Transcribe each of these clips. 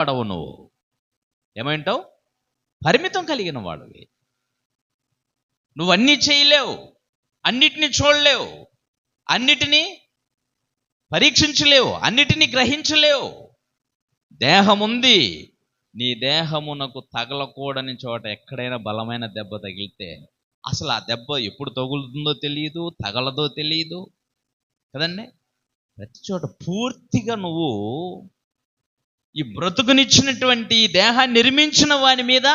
వాడవు నువ్వు. ఏమంటావు? పరిమితం కలిగిన వాడివి. నువ్వన్నీ చేయలేవు. అన్నిటినీ చూడలేవు. అన్నిటినీ పరీక్షించలేవు. అన్నిటినీ గ్రహించలేవు. దేహముంది. నీ దేహమునకు తగలకూడని చోట ఎక్కడైనా బలమైన దెబ్బ తగిలితే అసలు ఆ దెబ్బ ఎప్పుడు తగులుతుందో తెలియదు తగలదో తెలియదు కదండి? ప్రతి చోట పూర్తిగా నువ్వు ఈ బ్రతుకునిచ్చినటువంటి దేహాన్ని నిర్మించిన వాని మీద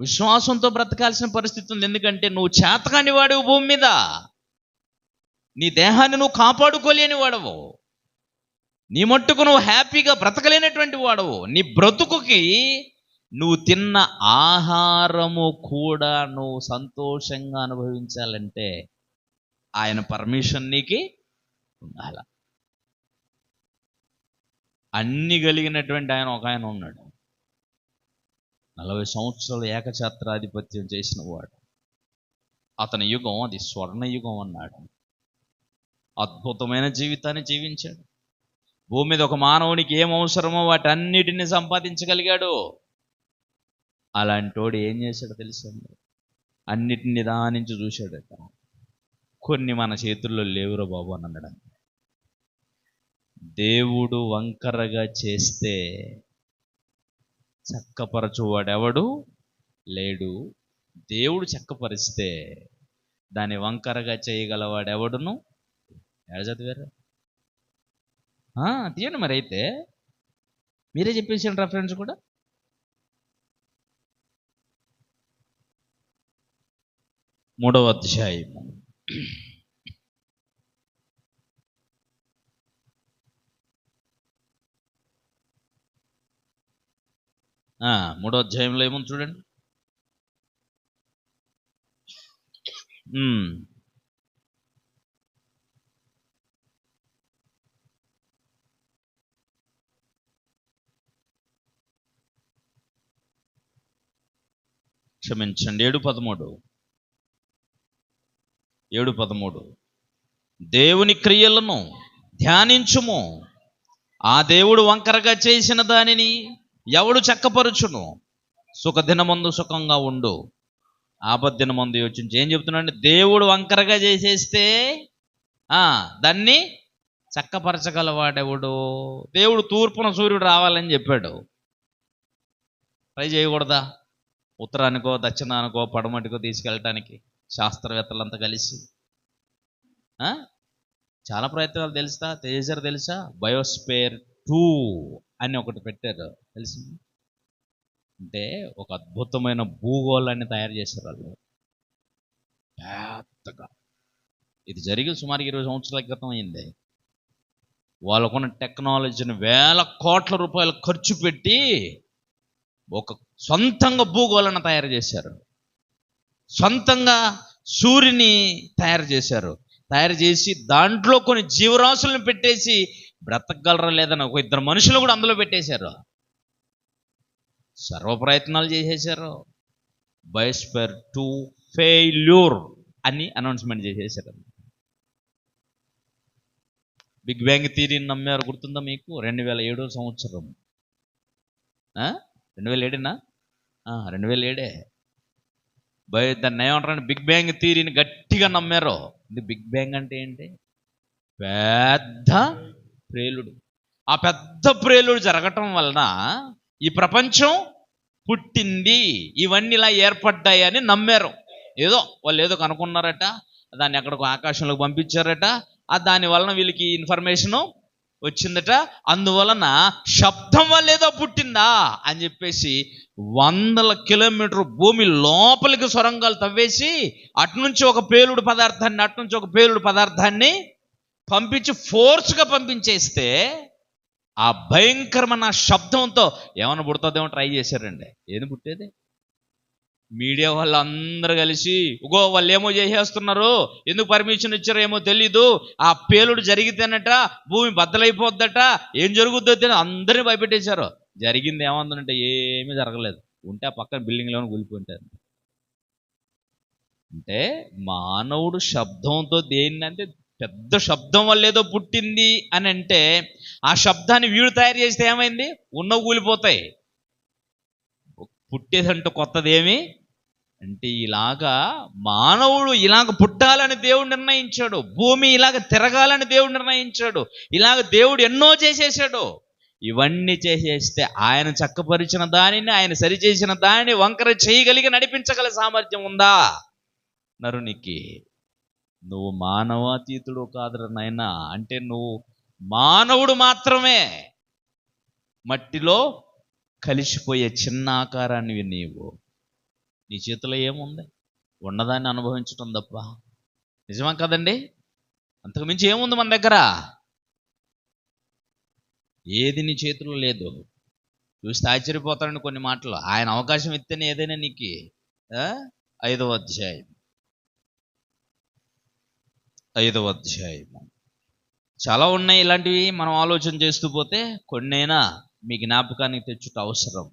విశ్వాసంతో బ్రతకాల్సిన పరిస్థితి ఉంది. ఎందుకంటే నువ్వు చేతకాని వాడు భూమి మీద. నీ దేహాన్ని నువ్వు కాపాడుకోలేని వాడవు. నీ మట్టుకు నువ్వు హ్యాపీగా బ్రతకలేనటువంటి వాడవు. నీ బ్రతుకుకి నువ్వు తిన్న ఆహారము కూడా నువ్వు సంతోషంగా అనుభవించాలంటే ఆయన పర్మిషన్ నీకి ఉండాలా. అన్ని కలిగినటువంటి ఆయన ఒక ఆయన ఉన్నాడు. నలభై సంవత్సరాలు ఏకఛత్రాధిపత్యం చేసిన వాడు. అతని యుగం అది స్వర్ణ యుగం అన్నాడు. అద్భుతమైన జీవితాన్ని జీవించాడు. భూమి మీద ఒక మానవునికి ఏం అవసరమో వాటన్నిటిని సంపాదించగలిగాడు. అలాంటోడు ఏం చేశాడో తెలుసండి అన్నిటిని నిదానించి చూశాడట కొన్ని మన చేతుల్లో లేవురా బాబు అని అన్నాడు దేవుడు వంకరగా చేస్తే చక్కపరచువాడెవడు? లేడు. దేవుడు చక్కపరిస్తే దాన్ని వంకరగా చేయగలవాడెవడును? ఎడ చదివారు తీయండి మరి అయితే. మీరే చెప్పేసారు రెఫరెన్స్ కూడా? మూడవ అధ్యాయము. మూడో అధ్యాయంలో ఏముంది చూడండి. క్షమించండి ఏడు పదమూడు. ఏడు పదమూడు. దేవుని క్రియలను ధ్యానించుము. ఆ దేవుడు వంకరగా చేసిన దానిని ఎవడు చక్కపరుచును? సుఖదినమందు సుఖంగా ఉండు. ఆపద్దినమందు యోచించి. ఏం చెప్తున్నాడు దేవుడు వంకరగా చేసేస్తే ఆ దాన్ని చక్కపరచగలవాడెవడు? దేవుడు తూర్పున సూర్యుడు రావాలని చెప్పాడు. ట్రై చేయకూడదా? ఉత్తరానికో దక్షిణానికో పడమటికో తీసుకెళ్ళటానికి శాస్త్రవేత్తలంతా కలిసి. ఆ? చాలా ప్రయత్నాలు తెలుసా? చేశారు తెలుసా? Biosphere two. అని ఒకటి పెట్టారు. తెలుసు? అంటే ఒక అద్భుతమైన భూగోళాన్ని తయారు చేశారు వాళ్ళు. పెద్దగా. ఇది జరిగి సుమారు ఇరవై సంవత్సరాల క్రితం అయింది. వాళ్ళకున్న టెక్నాలజీని వేల కోట్ల రూపాయలు ఖర్చు పెట్టి ఒక సొంతంగా భూగోళాన్ని తయారు చేశారు. సొంతంగా సూర్యుని తయారు చేశారు. తయారు చేసి దాంట్లో కొన్ని జీవరాశులను పెట్టేసి బ్రతకగలరా లేదని ఒక ఇద్దరు మనుషులు కూడా అందులో పెట్టేశారు. సర్వ ప్రయత్నాలు చేసేసారు బయోస్పేర్ టు ఫెయిల్యూర్ అని అనౌన్స్మెంట్ చేసేసారు బిగ్ బ్యాంగ్ థీరీని నమ్మారు గుర్తుందా మీకు? రెండు వేల ఏడో సంవత్సరం. ఆ? రెండు వేల ఏడేనా రెండు వేల ఏడే. బై దాన్ని ఏమంటారంటే బిగ్ బ్యాంగ్ థీరీని గట్టిగా నమ్మారు. ఇది బిగ్ బ్యాంగ్ అంటే ఏంటి? పెద్ద ప్రేలుడు. ఆ పెద్ద ప్రేలుడు జరగటం వలన ఈ ప్రపంచం పుట్టింది. ఇవన్నీ ఇలా ఏర్పడ్డాయని నమ్మారు. ఏదో వాళ్ళు ఏదో కనుక్కున్నారట దాన్ని ఎక్కడికో ఆకాశంలోకి పంపించారట ఆ దాని వలన వీళ్ళకి ఇన్ఫర్మేషను వచ్చిందట. అందువలన శబ్దం వల్ల ఏదో పుట్టిందా అని చెప్పేసి వందల కిలోమీటర్ భూమి లోపలికి సొరంగాలు తవ్వేసి అటునుంచి ఒక పేలుడు పదార్థాన్ని అటు నుంచి ఒక పేలుడు పదార్థాన్ని పంపించి ఫోర్స్గా పంపించేస్తే ఆ భయంకరమైన శబ్దంతో ఏమైనా పుడుతుందేమో ట్రై చేశారండి. ఏది పుట్టేది? మీడియా వాళ్ళు అందరూ కలిసి ఇగో వాళ్ళు ఏమో చేసేస్తున్నారు? ఎందుకు పర్మిషన్ ఇచ్చారో ఏమో తెలీదు. ఆ పేలుడు జరిగితేనట భూమి బద్దలైపోద్దట ఏం జరుగుద్దో తెలియదు అందరినీ భయపెట్టేశారు. జరిగింది ఏమందంటే ఏమీ జరగలేదు. ఉంటే ఆ పక్కన బిల్డింగ్లోనే కూలిపోయింటారు. అంటే మానవుడు శబ్దంతో దేన్ని అంటే పెద్ద శబ్దం వల్ల ఏదో పుట్టింది అని అంటే ఆ శబ్దాన్ని వీడు తయారు చేస్తే ఏమైంది? ఉన్న కూలిపోతాయి. పుట్టేదంటే కొత్తదేమి అంటే ఇలాగా మానవుడు ఇలాగ పుట్టాలని దేవుడు నిర్ణయించాడు. భూమి ఇలాగ తిరగాలని దేవుడు నిర్ణయించాడు. ఇలాగ దేవుడు ఎన్నో చేసేసాడు. ఇవన్నీ చేసేస్తే ఆయన చక్కపరిచిన దానిని ఆయన సరిచేసిన దానిని వంకర చేయగలిగి నడిపించగల సామర్థ్యం ఉందా? నరునికి నువ్వు మానవాతీతుడు కాదురా నాయన. అంటే నువ్వు మానవుడు మాత్రమే. మట్టిలో కలిసిపోయే చిన్న ఆకారాన్ని నీవు. నీ చేతిలో ఏముంది? ఉన్నదాన్ని అనుభవించటం తప్ప. నిజమా కదండి? అంతకుమించి ఏముంది మన దగ్గర? ఏది నీ చేతిలో లేదు. చూస్తే ఆశ్చర్యపోతాడని కొన్ని మాటలు. ఆయన అవకాశం ఇస్తేనే ఏదైనా నీకు ఐదవ అధ్యాయం. ఐదవ అధ్యాయము. చాలా ఉన్నాయి ఇలాంటివి మనం ఆలోచన చేస్తూ పోతే కొన్నైనా మీ జ్ఞాపకానికి తెచ్చుట అవసరం.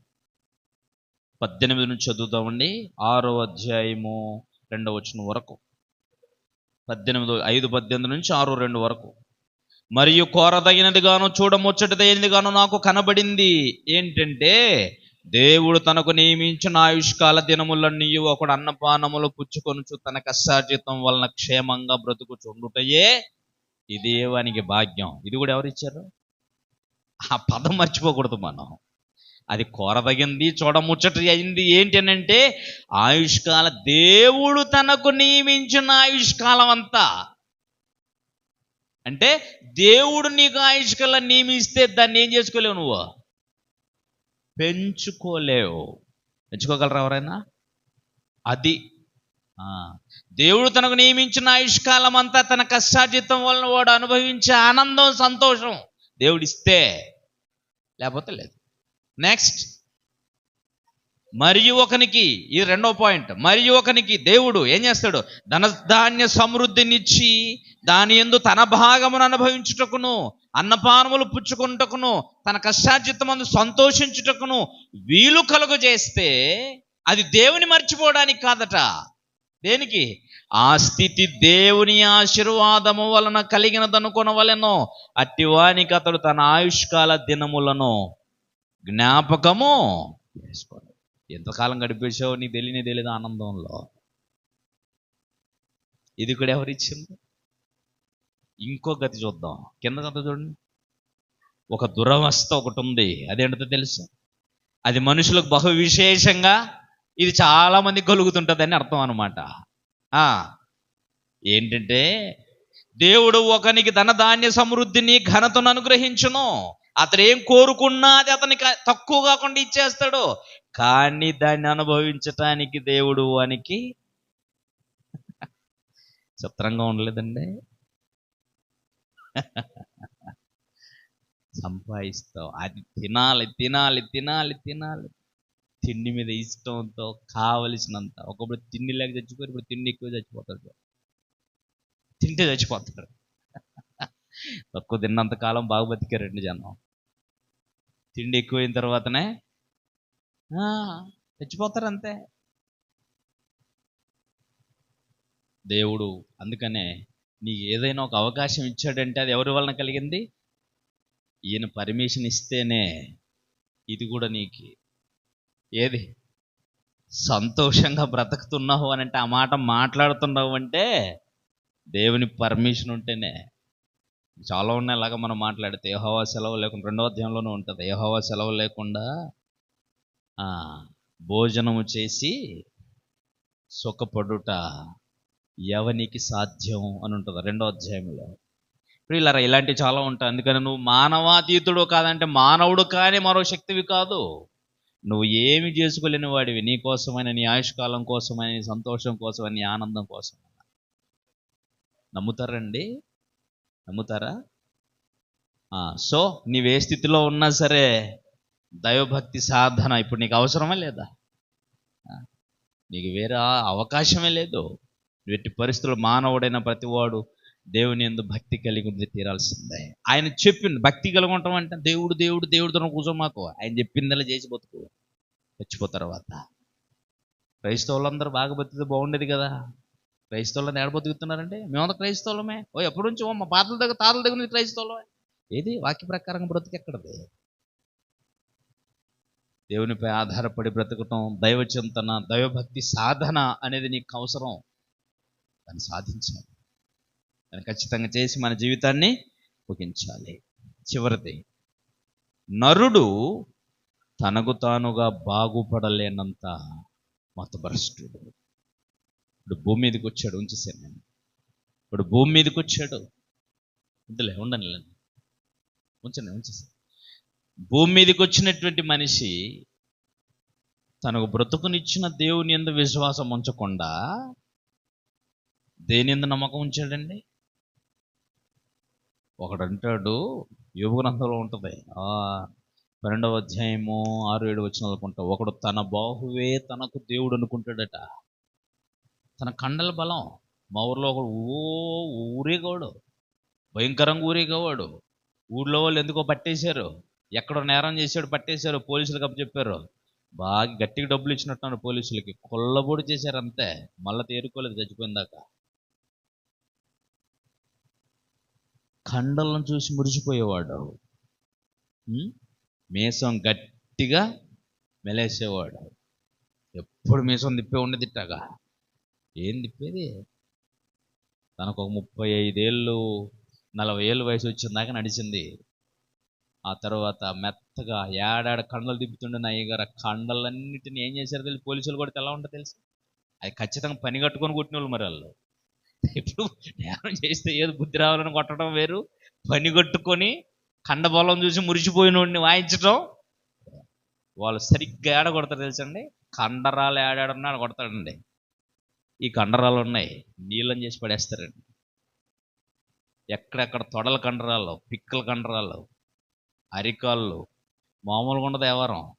పద్దెనిమిది నుంచి చదువుతామండి ఆరో అధ్యాయము రెండవ వచనం వరకు. పద్దెనిమిది ఐదు పద్దెనిమిది నుంచి ఆరు రెండు వరకు. మరియు కోరదగినది గాను చూడముచ్చటదైనది గాను నాకు కనబడింది. ఏంటంటే దేవుడు తనకు నియమించిన ఆయుష్కాల దినములన్నీ ఒకడు అన్నపానములు పుచ్చుకొనుచు తన కష్టార్జితం వలన క్షేమంగా బ్రతుకుచుండుటయే ఈ దేవానికి భాగ్యం. ఇది కూడా ఎవరిచ్చారు? ఆ పదం మర్చిపోకూడదు మనం. అది కోరదగింది చూడముచ్చట అయింది ఏంటి అని అంటే ఆయుష్కాల దేవుడు తనకు నియమించిన ఆయుష్కాలం అంతా. అంటే దేవుడు నీకు ఆయుష్కాలం నియమిస్తే దాన్ని ఏం చేసుకోలేవు నువ్వు? పెంచుకోలేవు. పెంచుకోగలరా ఎవరైనా? అది. ఆ, దేవుడు తనకు నియమించిన ఆయుష్కాలం అంతా తన కష్టార్జితం వలన వాడు అనుభవించే ఆనందం సంతోషం దేవుడు ఇస్తే లేకపోతే లేదు. నెక్స్ట్. మరియు ఒకనికి ఇది రెండో పాయింట్. మరియు ఒకనికి దేవుడు ఏం చేస్తాడు? ధనధాన్య సమృద్ధినిచ్చి దాని ఎందు తన భాగమును అనుభవించుటకును అన్నపానములు పుచ్చుకుంటకును తన కష్టార్జితమందు సంతోషించుటకును వీలు కలుగు చేస్తే అది దేవుని మర్చిపోవడానికి కాదట. దేనికి? ఆ స్థితి దేవుని ఆశీర్వాదము వలన కలిగినదనుకొనవలెనో. అట్టివానికి అతడు తన ఆయుష్కాల దినములను. జ్ఞాపకము? చేసుకోడు ఎంతకాలం గడిపేసావు నీకు తెలియని తెలియదు ఆనందంలో. ఇది కూడా ఎవరిచ్చింది? ఇంకో గతి చూద్దాం. కింద గత చూడండి. ఒక దురవస్థ ఒకటి ఉంది. అదేంటో తెలుసు? అది మనుషులకు బహు విశేషంగా ఇది చాలామంది కలుగుతుంటుందని అర్థం అనమాట ఏంటంటే దేవుడు ఒకనికి ధనధాన్య సమృద్ధిని ఘనతను అనుగ్రహించును. అతడు ఏం కోరుకున్నా అది అతనికి తక్కువ కాకుండా ఇచ్చేస్తాడు. కానీ దాన్ని అనుభవించటానికి దేవుడు వానికి చిత్రంగా ఉండలేదండి. సంపాదిస్తావు. అది తినాలి తినాలి తినాలి తినాలి. తిండి మీద ఇష్టంతో కావలసినంత. ఒకప్పుడు తిండి లేక చచ్చిపోయి ఇప్పుడు తిండి ఎక్కువ చచ్చిపోతాడు తింటే చచ్చిపోతాడు. తక్కువ తిన్నంత కాలం బాగా బతికారండి జనం తిండి ఎక్కువైన తర్వాతనే చచ్చిపోతారు అంతే. దేవుడు అందుకనే నీకు ఏదైనా ఒక అవకాశం ఇచ్చాడంటే అది ఎవరి వలన కలిగింది? ఈయన పర్మిషన్ ఇస్తేనే ఇది కూడా నీకు. ఏది? సంతోషంగా బ్రతుకుతున్నావు అని అంటే ఆ మాట మాట్లాడుతున్నావు అంటే దేవుని పర్మిషన్ ఉంటేనే. చాలా ఉన్నాయి అలాగా మనం మాట్లాడితే. యెహోవా సెలవు లేకుండా రెండవ అధ్యాయంలోనే ఉంటుంది. యెహోవా సెలవు లేకుండా భోజనము చేసి సుఖపడుట ఎవనికి సాధ్యం అని ఉంటుంది. రెండో అధ్యాయంలో. ఇప్పుడు ఇలా ఇలాంటివి చాలా ఉంటాయి. అందుకని నువ్వు మానవాతీతుడు కాదంటే మానవుడు కానీ మరో శక్తివి కాదు. నువ్వు ఏమి చేసుకోలేని వాడివి. నీ కోసమైన నీ ఆయుష్కాలం కోసమని నీ సంతోషం కోసమని నీ ఆనందం కోసమైన. నమ్ముతారండి? నమ్ముతారా? సో నీవే స్థితిలో ఉన్నా సరే దైవభక్తి సాధన ఇప్పుడు నీకు అవసరమే లేదా? నీకు వేరే అవకాశమే లేదు. ఎట్టి పరిస్థితులు మానవుడైన ప్రతివాడు దేవుని ఎందు భక్తి కలిగి ఉండి తీరాల్సిందే. ఆయన చెప్పింది భక్తి కలిగి ఉంటాం అంటే దేవుడు దేవుడు దేవుడితో కూర్చో మాకు ఆయన చెప్పిందలా చేసి బతుకు. చచ్చిపో తర్వాత. క్రైస్తవులందరూ బాగా బతికితే బాగుండేది కదా. క్రైస్తవులను ఎడ బతుకుతున్నారండి? మేమంతా క్రైస్తవులమే. ఓ ఎప్పటి నుంచి? ఓ మా పాతల దగ్గర తాతల దగ్గర నుంచి క్రైస్తవులమే. ఏది? వాక్య ప్రకారంగా బ్రతుకు ఎక్కడది? దేవునిపై ఆధారపడి బ్రతకటం దైవ చింతన దైవభక్తి సాధన అనేది నీకు అవసరం. దాన్ని సాధించాలి. దాన్ని ఖచ్చితంగా చేసి మన జీవితాన్ని ముగించాలి. చివరిది నరుడు తనకు తానుగా బాగుపడలేనంత మతభ్రష్టుడు. ఇప్పుడు భూమి మీదకి వచ్చాడు ఉంచేసాను నేను. ఇప్పుడు భూమి మీదకి వచ్చాడు. వద్దులే ఉండని ఉంచండి ఉంచేసాను భూమి మీదకి వచ్చినటువంటి మనిషి తనకు బ్రతుకునిచ్చిన దేవుని ఎందు విశ్వాసం ఉంచకుండా దేని నమ్మకం ఉంచాడండి? ఒకడు అంటాడు గ్రంథంలో ఉంటుంది. ఆ పన్నెండవ అధ్యాయము ఆరు ఏడు వచ్చిన అనుకుంటా ఒకడు తన బాహువే తనకు దేవుడు అనుకుంటాడట. తన కండల బలం. మా ఊర్లో ఒకడు ఓ ఊరేగోడు భయంకరంగా ఊరేగేవాడు ఊళ్ళో వాళ్ళు ఎందుకో పట్టేశారు. ఎక్కడో నేరం చేశాడు పట్టేశారు. పోలీసులకు అప్పచెప్పారు బాగా గట్టిగా డబ్బులు ఇచ్చినట్టున్నారు పోలీసులకి. కొల్లబొడి చేశారు అంతే. మళ్ళీ తేరుకోలేదు చచ్చిపోయిందాక కండలను చూసి మురిసిపోయేవాడు. మీసం గట్టిగా మెలేసేవాడు. ఎప్పుడు మీసం తిప్పే ఉండేది ఇట్టాగా ఏం తిప్పేది? తనకు ఒక ముప్పై ఐదేళ్ళు నలభై ఏళ్ళు వయసు వచ్చిందాక నడిచింది. ఆ తర్వాత మెత్తగా ఏడాడ కండలు తిప్పుతుండే నా ఆ కండలన్నిటిని ఏం చేశారు తెలిసి పోలీసులు కూడా ఎలా ఉంటుంది తెలుసు. అది ఖచ్చితంగా పని కట్టుకొని కొట్టిన వాళ్ళు మరి వాళ్ళు. ఇప్పుడు ధ్యానం చేస్తే ఏదో బుద్ధి రావాలని కొట్టడం వేరు. పని కట్టుకొని కండబలం చూసి మురిసిపోయినోడిని వాయించడం వాళ్ళు సరిగ్గా ఏడ కొడతారు తెలుసండి? కండరాలు ఏడాడున్నా ఆడ కొడతాడండి. ఈ కండరాలు ఉన్నాయి. నీళ్ళని చేసి పడేస్తారండి. ఎక్కడెక్కడ తొడల కండరాలు పిక్కల కండరాలు అరికాళ్ళు మామూలుగా ఉండదు ఎవరం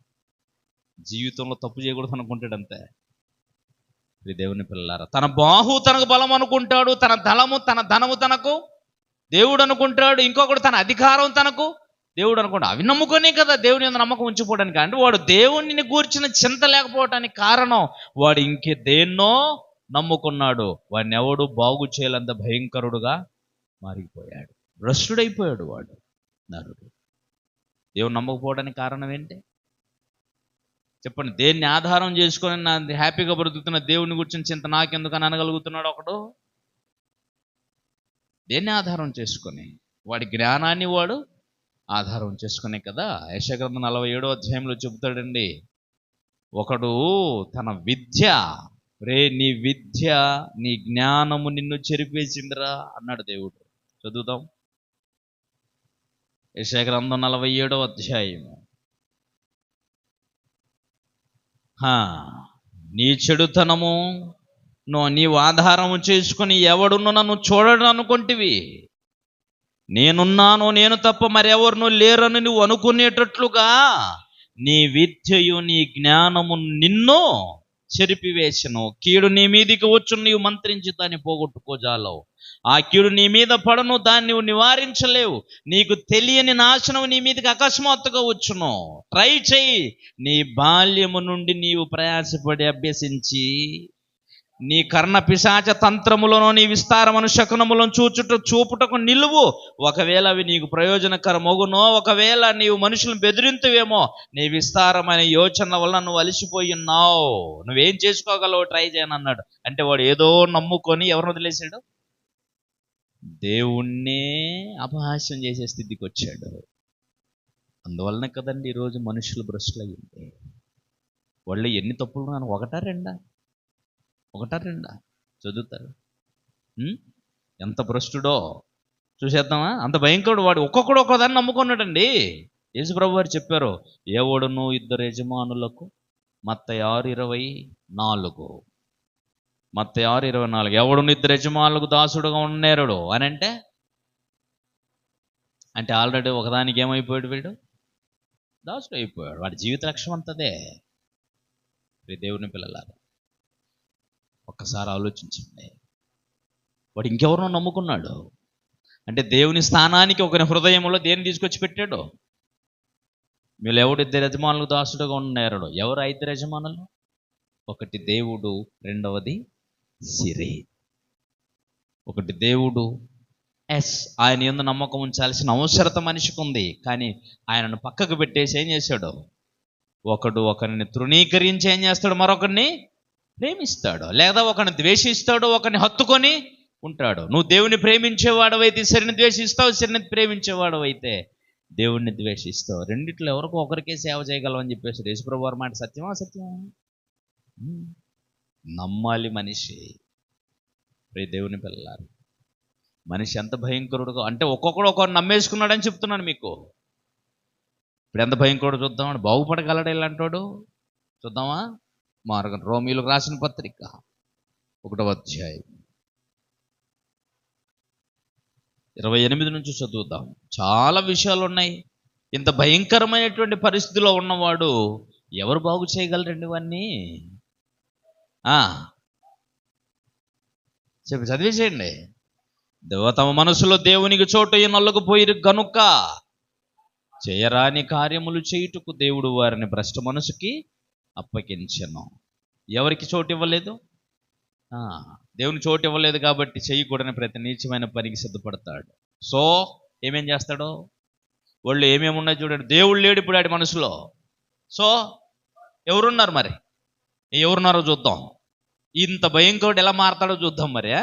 జీవితంలో తప్పు చేయకూడదు అనుకుంటాడు అంతే ఇది దేవుని పిల్లలారా. తన బాహు తనకు బలం అనుకుంటాడు తన దళము తన ధనము తనకు దేవుడు అనుకుంటాడు ఇంకొకడు తన అధికారం తనకు దేవుడు అనుకుంటాడు. అవి నమ్ముకొనే కదా దేవుని మీద నమ్మకం ఉంచిపోవడానికి. అంటే వాడు దేవుని గూర్చిన చింత లేకపోవడానికి కారణం వాడు ఇంకే దేన్నో నమ్ముకున్నాడు. వాడిని ఎవడు బాగు చేయాలంత భయంకరుడుగా మారిపోయాడు భ్రష్టుడైపోయాడు వాడు నరుడు. దేవుడు నమ్మకపోవడానికి కారణం ఏంటి? చెప్పండి దేన్ని ఆధారం చేసుకొని నా హ్యాపీగా బ్రతుకుతున్న దేవుని గురించి చింత నాకెందుకని అనగలుగుతున్నాడు ఒకడు? దేన్ని ఆధారం చేసుకొని? వాడి జ్ఞానాన్ని వాడు ఆధారం చేసుకునే కదా. యశగ్రంథం నలభై ఏడో అధ్యాయంలో చెబుతాడండి ఒకడు తన విద్య రే నీ విద్య నీ జ్ఞానము నిన్ను చెరిపేసిందిరా అన్నాడు దేవుడు. చదువుదాం. యశగ్రంథం నలభై ఏడో అధ్యాయము. నీ చెడుతనము నువ్వు నీవు ఆధారము చేసుకుని ఎవడును నన్ను చూడడం అనుకుంటివి నేనున్నాను నేను తప్ప మరెవరును లేరని నువ్వు అనుకునేటట్లుగా నీ విద్యయు నీ జ్ఞానము నిన్ను చెరిపివేసను. కీడు నీ మీదికి వచ్చు నీవు మంత్రించి దాన్ని పోగొట్టుకోజాలవు. ఆ కీడు నీ మీద పడను దాన్ని నువ్వు నివారించలేవు. నీకు తెలియని నాశనం నీ మీదకి అకస్మాత్తుగా వచ్చును. ట్రై చేయి నీ బాల్యము నుండి నీవు ప్రయాసపడి అభ్యసించి నీ కర్ణ పిశాచ తంత్రములను నీ విస్తారమను శకునములను చూచుట చూపుటకు నిలువు. ఒకవేళ అవి నీకు ప్రయోజనకరమగునో ఒకవేళ నీవు మనుషులను బెదిరింతువేమో నీ విస్తారమైన యోచన వల్ల నువ్వు అలసిపోయి ఉన్నావు. నువ్వేం చేసుకోగలవు? ట్రై చేయను అన్నాడు. అంటే వాడు ఏదో నమ్ముకొని ఎవరిని వదిలేశాడు? దేవుణ్ణే అపహాస్యం చేసే స్థితికి వచ్చాడు. అందువలన కదండి ఈరోజు మనుషులు భ్రష్టులయ్యింది వాళ్ళు ఎన్ని తప్పులు ఒకటా రెండా? ఒకట రెండా? చదువుతారు. ఎంత భ్రష్టుడో? చూసేద్దామా? అంత భయంకరుడు వాడు. ఒక్కొక్కడు ఒక్కొక్కదాన్ని నమ్ముకున్నాడండి. యేసుప్రభు వారు చెప్పారు ఏవడును ఇద్దరు యజమానులకు? మత్త ఆరు ఇరవై నాలుగు. మత్త ఆరు ఇరవై నాలుగు. ఎవడును ఇద్దరు యజమానులకు దాసుడుగా ఉన్నేరుడు అని అంటే అంటే ఆల్రెడీ ఒకదానికి ఏమైపోయాడు వీడు? దాసుడు అయిపోయాడు వాడి జీవిత లక్ష్యం అంతదే. దేవుని పిల్లలారా ఒక్కసారి ఆలోచించండి. వాడు ఇంకెవరినో నమ్ముకున్నాడు? అంటే దేవుని స్థానానికి ఒకరి హృదయంలో దేన్ని తీసుకొచ్చి పెట్టాడు? మీరు ఎవడు ఇద్దరు యజమానులు దాసుడుగా ఉన్నారడు ఎవరు ఇద్దరు యజమానులు? ఒకటి దేవుడు రెండవది సిరి. ఒకటి దేవుడు ఎస్ ఆయన ఎందు నమ్మకం ఉంచాల్సిన అవసరత మనిషికి ఉంది. కానీ ఆయనను పక్కకు పెట్టేసి ఏం చేశాడు? ఒకడు ఒకరిని తృణీకరించి ఏం చేస్తాడు? మరొకరిని ప్రేమిస్తాడు? లేదా ఒకరిని ద్వేషిస్తాడు? ఒకరిని హత్తుకొని ఉంటాడు? నువ్వు దేవుని ప్రేమించేవాడవైతే సరిని ద్వేషిస్తావు సరిని ప్రేమించేవాడవైతే దేవుణ్ణి ద్వేషిస్తావు. రెండిట్లో ఎవరికో ఒకరికే సేవ చేయగలవని చెప్పేసి యేసుప్రభు వారి మాట సత్యమా? సత్యమా? నమ్మాలి మనిషి. ప్రే దేవుని పిల్లలారు మనిషి ఎంత భయంకరుడుగా అంటే ఒక్కొక్కడు ఒక్కొక్కరు నమ్మేసుకున్నాడని చెప్తున్నాను మీకు. ఇప్పుడు ఎంత భయంకరుడు చూద్దామని బాగుపడగలడు ఇలాంటోడు చూద్దామా? మార్గం. రోమిలకు రాసిన పత్రిక ఒకటవ అధ్యాయం. ఇరవై ఎనిమిది నుంచి చదువుతాం చాలా విషయాలు ఉన్నాయి ఇంత భయంకరమైనటువంటి పరిస్థితిలో ఉన్నవాడు ఎవరు బాగు చేయగలరండి ఇవన్నీ? ఆ. చెప్పి చదివేసేయండి. దేవ తమ మనసులో దేవునికి చోటు నల్లకుపోయి గనుక చేయరాని కార్యములు చేయుటకు దేవుడు వారిని భ్రష్ట మనసుకి అప్పగించను. ఎవరికి చోటు ఇవ్వలేదు ఆ, దేవుని చోటు ఇవ్వలేదు కాబట్టి చేయకూడని ప్రతి నీచమైన పనికి సిద్ధపడతాడు. సో ఏమేం చేస్తాడు? వాళ్ళు ఏమేమి ఉన్నాయి చూడండి. దేవుడు లేడు ఇప్పుడు ఆడి మనసులో. సో ఎవరున్నారు మరి? ఎవరున్నారో చూద్దాం. ఇంత భయంకరుడు ఎలా మారతాడో చూద్దాం మరి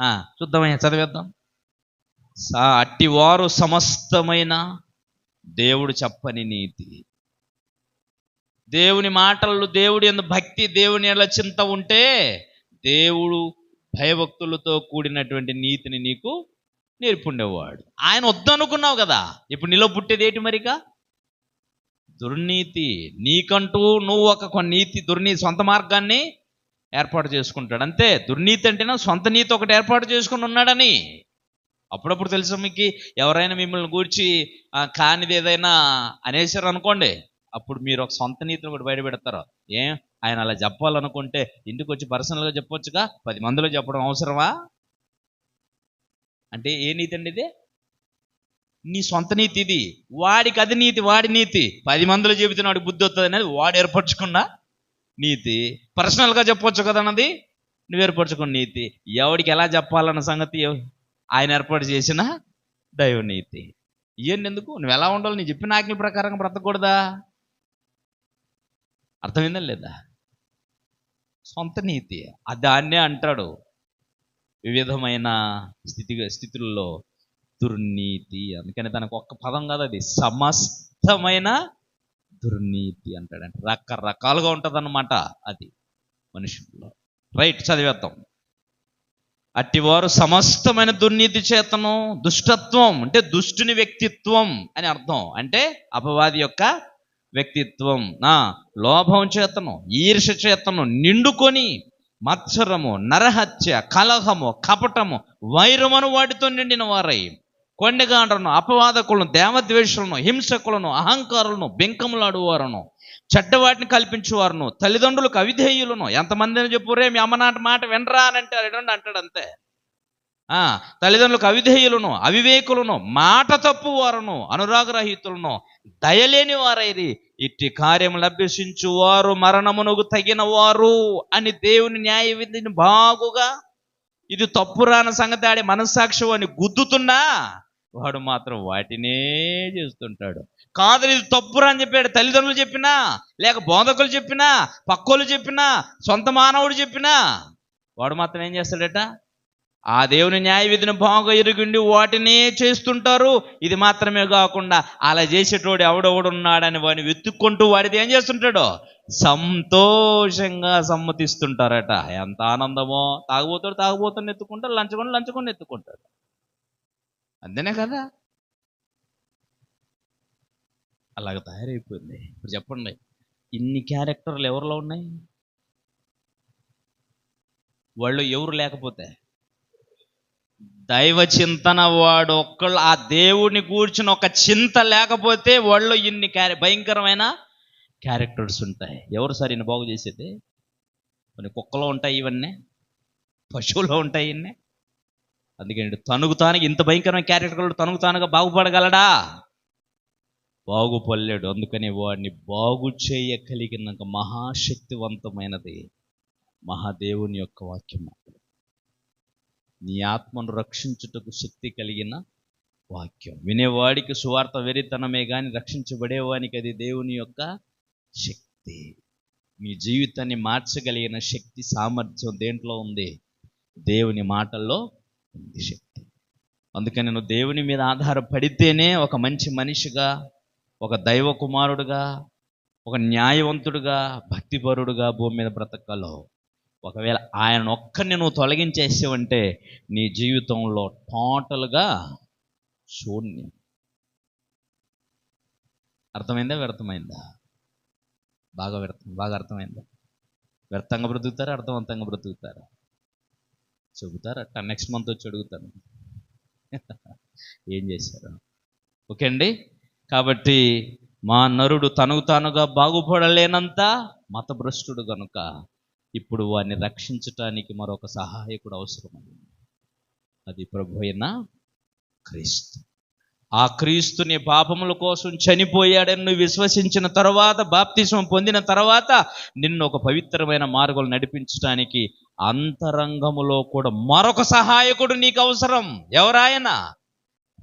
ఆ? చూద్దామయ్యా చదివేద్దాం. సా అట్టివారు సమస్తమైన దేవుడు చెప్పని నీతి. దేవుని మాటలు దేవుడి ఎందు భక్తి దేవుని ఎలా చింత ఉంటే దేవుడు భయభక్తులతో కూడినటువంటి నీతిని నీకు నేర్పుండేవాడు. ఆయన వద్దనుకున్నావు కదా ఇప్పుడు నీలో పుట్టేది ఏంటి మరిక? దుర్నీతి. నీకంటూ నువ్వు ఒక కొన్ని నీతి దుర్నీతి సొంత మార్గాన్ని ఏర్పాటు చేసుకుంటాడు. అంతే. దుర్నీతి అంటేనా సొంత నీతి ఒకటి ఏర్పాటు చేసుకుని ఉన్నాడని. అప్పుడప్పుడు తెలుసా మీకు? ఎవరైనా మిమ్మల్ని గూర్చి కానిది ఏదైనా అనేసారు అనుకోండి అప్పుడు మీరు ఒక సొంత నీతిని కూడా బయటపెడతారు ఏం? ఆయన అలా చెప్పాలనుకుంటే ఇంటికి వచ్చి పర్సనల్గా చెప్పొచ్చుగా? పది మందిలో చెప్పడం అవసరమా? అంటే ఏ నీతి అండి ఇది? నీ సొంత నీతి ఇది. వాడికి అది నీతి వాడి నీతి. పది మందిలో వాడికి బుద్ధి వస్తుంది అనేది వాడు ఏర్పరచుకున్న నీతి. పర్సనల్గా చెప్పొచ్చు కదా అన్నది? నువ్వు ఏర్పరచుకున్న నీతి. ఎవడికి ఎలా చెప్పాలన్న సంగతి ఆయన ఏర్పాటు చేసిన దైవ నీతి ఇవన్నీ ఎందుకు? నువ్వు ఎలా ఉండాలి? నీ చెప్పిన ఆజ్ఞ ప్రకారం బ్రతకూడదా? అర్థమైందా లేదా? సొంత నీతి. దాన్నే అంటాడు. వివిధమైన స్థితి స్థితుల్లో దుర్నీతి అందుకని దానికి ఒక్క పదం కాదు అది. సమస్తమైన దుర్నీతి అంటాడంటే. రకరకాలుగా ఉంటుందన్నమాట అది మనుషుల్లో. రైట్ చదివేద్దాం. అట్టివారు సమస్తమైన దుర్నీతి చేతను దుష్టత్వం అంటే దుష్టుని వ్యక్తిత్వం అని అర్థం. అంటే అపవాది యొక్క వ్యక్తిత్వం. నా లోభం చేతను ఈర్ష చేతను నిండుకొని మత్సరము నరహత్య కలహము కపటము వైరమును వాటితో నిండిన వారై. కొండగాండ్రను అపవాదకులను దేవద్వేషులను హింసకులను అహంకారులను బెంకములాడువారును చెడ్డవాటిని కల్పించేవారును తల్లిదండ్రులకు అవిధేయులను. ఎంతమందిని చెప్పురే మీ అమ్మనాటి మాట వినరా అని అంటారు. ఎడండి అంటాడు అంతే తల్లిదండ్రులకు అవిధేయులను అవివేకులను మాట తప్పు వారును అనురాగరహితులను దయలేని వారైరి. ఇట్టి కార్యములు అభ్యసించు వారు మరణమునకు తగిన వారు అని దేవుని న్యాయ విధిని బాగుగా ఇది తప్పురాన సంగతి ఆడి మనస్సాక్షి అని గుద్దుతున్నా వాడు మాత్రం వాటినే చేస్తుంటాడు. కాదు ఇది తప్పురా అని చెప్పాడు తల్లిదండ్రులు చెప్పినా లేక బోధకులు చెప్పినా పక్కోళ్ళు చెప్పినా సొంత మానవుడు చెప్పినా వాడు మాత్రం ఏం చేస్తాడట? ఆ దేవుని న్యాయ విధిని బాగా ఎరుగుండి వాటినే చేస్తుంటారు. ఇది మాత్రమే కాకుండా అలా చేసేటోడు ఎవడెవడున్నాడని వాడిని వెతుక్కుంటూ వాడిది ఏం చేస్తుంటాడు? సంతోషంగా సమ్మతిస్తుంటారట. ఎంత ఆనందమో. తాగుబోతాడు తాగుబోతుని ఎత్తుకుంటాడు లంచగొండ లంచగొండ ఎత్తుకుంటాడు. అంతేనే కదా? అలాగ తయారైపోయింది. ఇప్పుడు చెప్పండి ఇన్ని క్యారెక్టర్లు ఎవరిలో ఉన్నాయి? వాళ్ళు ఎవరు లేకపోతే? దైవ చింతన వాడు ఒక్కళ్ళు ఆ దేవుడిని కూర్చుని ఒక చింత లేకపోతే వాళ్ళు ఇన్ని క్యారె భయంకరమైన క్యారెక్టర్స్ ఉంటాయి. ఎవరు సార్ ఇన్ని బాగు చేసేది? కొన్ని కుక్కలో ఉంటాయి ఇవన్నీ? పశువులో ఉంటాయి ఇన్ని అందుకని తనుగుతానికి ఇంత భయంకరమైన క్యారెక్టర్లు తనుగుతానుగా బాగుపడగలడా? బాగుపడలేడు. అందుకని వాడిని బాగు చేయగలిగిన మహాశక్తివంతమైనది మహాదేవుని యొక్క వాక్యం నీ ఆత్మను రక్షించుటకు శక్తి కలిగిన వాక్యం. వినేవాడికి సువార్త వెరితనమే కానీ రక్షించబడేవానికి అది దేవుని యొక్క శక్తి. మీ జీవితాన్ని మార్చగలిగిన శక్తి సామర్థ్యం దేంట్లో ఉంది? దేవుని మాటల్లో ఉంది శక్తి. అందుకని నేను దేవుని మీద ఆధారపడితేనే ఒక మంచి మనిషిగా ఒక దైవ కుమారుడుగా ఒక న్యాయవంతుడుగా భక్తిపరుడుగా భూమి మీద బ్రతకలో ఒకవేళ ఆయన ఒక్కరిని నువ్వు తొలగించేసావంటే నీ జీవితంలో టోటల్గా శూన్యం. అర్థమైందా? వ్యర్థమైందా? బాగా వ్యర్థం బాగా అర్థమైందా? వ్యర్థంగా బ్రతుకుతారా? అర్థవంతంగా బ్రతుకుతారా? చెబుతారా? నెక్స్ట్ మంత్ వచ్చి అడుగుతాను. ఏం చేశారు? ఓకే అండి? కాబట్టి మా నరుడు తనకు తానుగా బాగుపడలేనంత మతభ్రష్టుడు కనుక ఇప్పుడు వారిని రక్షించటానికి మరొక సహాయకుడు అవసరమైంది. అది ప్రభు అయిన క్రీస్తు. ఆ క్రీస్తుని పాపముల కోసం చనిపోయాడని నువ్వు విశ్వసించిన తర్వాత బాప్తిసం పొందిన తర్వాత నిన్ను ఒక పవిత్రమైన మార్గం నడిపించడానికి అంతరంగములో కూడా మరొక సహాయకుడు నీకు అవసరం. ఎవరాయన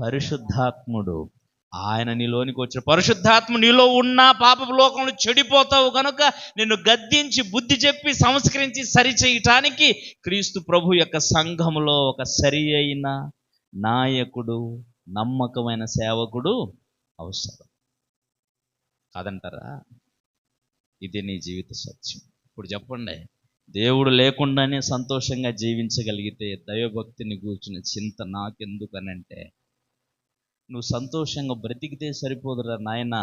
పరిశుద్ధాత్ముడు. ఆయన నీలోనికి వచ్చిన పరిశుద్ధాత్మ నీలో ఉన్న పాపపు లోకంలో చెడిపోతావు కనుక నిన్ను గద్దించి బుద్ధి చెప్పి సంస్కరించి సరిచేయటానికి క్రీస్తు ప్రభు యొక్క సంఘములో ఒక సరి అయిన నాయకుడు నమ్మకమైన సేవకుడు అవసరం. కాదంటారా? ఇది నీ జీవిత సత్యం. ఇప్పుడు చెప్పండి దేవుడు లేకుండానే సంతోషంగా జీవించగలిగితే దైవభక్తిని కూర్చున్న చింత నాకెందుకనంటే నువ్వు సంతోషంగా బ్రతికితే సరిపోదురా నాయన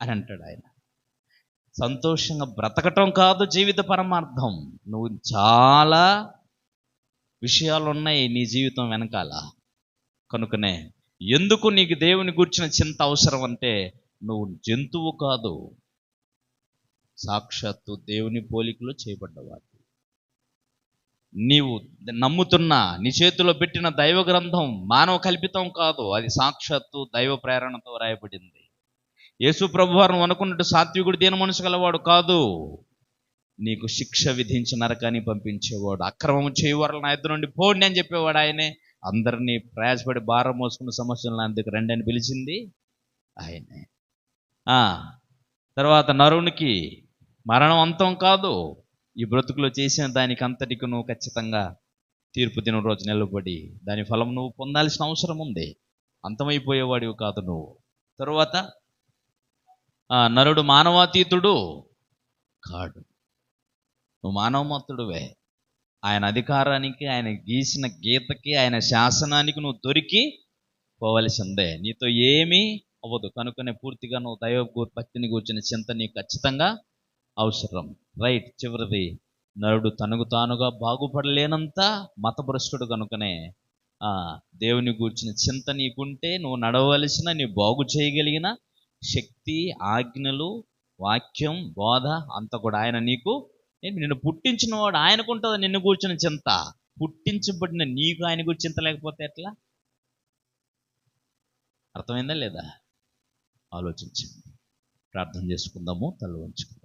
అని అంటాడు ఆయన. సంతోషంగా బ్రతకటం కాదు జీవిత పరమార్థం. నువ్వు చాలా విషయాలు ఉన్నాయి నీ జీవితం వెనకాల. కనుకనే ఎందుకు నీకు దేవుని గుర్చిన చింత అవసరం అంటే నువ్వు జంతువు కాదు సాక్షాత్తు దేవుని పోలికలో చేయబడ్డవాడు. నీవు నమ్ముతున్న నీ చేతిలో పెట్టిన దైవ గ్రంథం మానవ కల్పితం కాదు. అది సాక్షాత్తు దైవ ప్రేరణతో రాయబడింది. యేసు ప్రభు వారు అనుకున్నట్టు సాత్వికుడు దేని మనసు గలవాడు కాదు. నీకు శిక్ష విధించి నరకాన్ని పంపించేవాడు అక్రమం చేయవారు నా ఇద్దరు నుండి పోండి అని చెప్పేవాడు ఆయనే. అందరినీ ప్రయాసపడి భారం మోసుకున్న సమస్యలు నా రెండు రండి అని పిలిచింది ఆయనే. ఆ, తర్వాత నరునికి మరణం అంతం కాదు. ఈ బ్రతుకులో చేసిన దానికి అంతటికి నువ్వు ఖచ్చితంగా తీర్పు దిన రోజు నిలబడి దాని ఫలం నువ్వు పొందాల్సిన అవసరం ఉంది. అంతమైపోయేవాడివి కాదు నువ్వు. తరువాత నరుడు మానవాతీతుడు కాడు. నువ్వు మానవమతుడువే ఆయన అధికారానికి ఆయన గీసిన గీతకి ఆయన శాసనానికి నువ్వు దొరికి పోవలసిందే. నీతో ఏమీ అవ్వదు. కనుకనే పూర్తిగా నువ్వు దైవ భక్తిని కూర్చున్న చింత నీకు ఖచ్చితంగా అవసరం. రైట్ చివరిది. నరుడు తనకు తానుగా బాగుపడలేనంత మతభ్రష్టుడు కనుకనే దేవుని గూర్చిన చింత నీకుంటే నువ్వు నడవలసిన నీ బాగు చేయగలిగిన శక్తి ఆజ్ఞలు వాక్యం బోధ అంత కూడా ఆయన నీకు నిన్ను పుట్టించిన వాడు ఆయనకుంటుంది నిన్ను కూర్చున్న చింత. పుట్టించబడిన నీకు ఆయన గురించి చింత లేకపోతే ఎట్లా? అర్థమైందా లేదా? ఆలోచించండి. ప్రార్థన చేసుకుందాము తల వంచుకుందాం.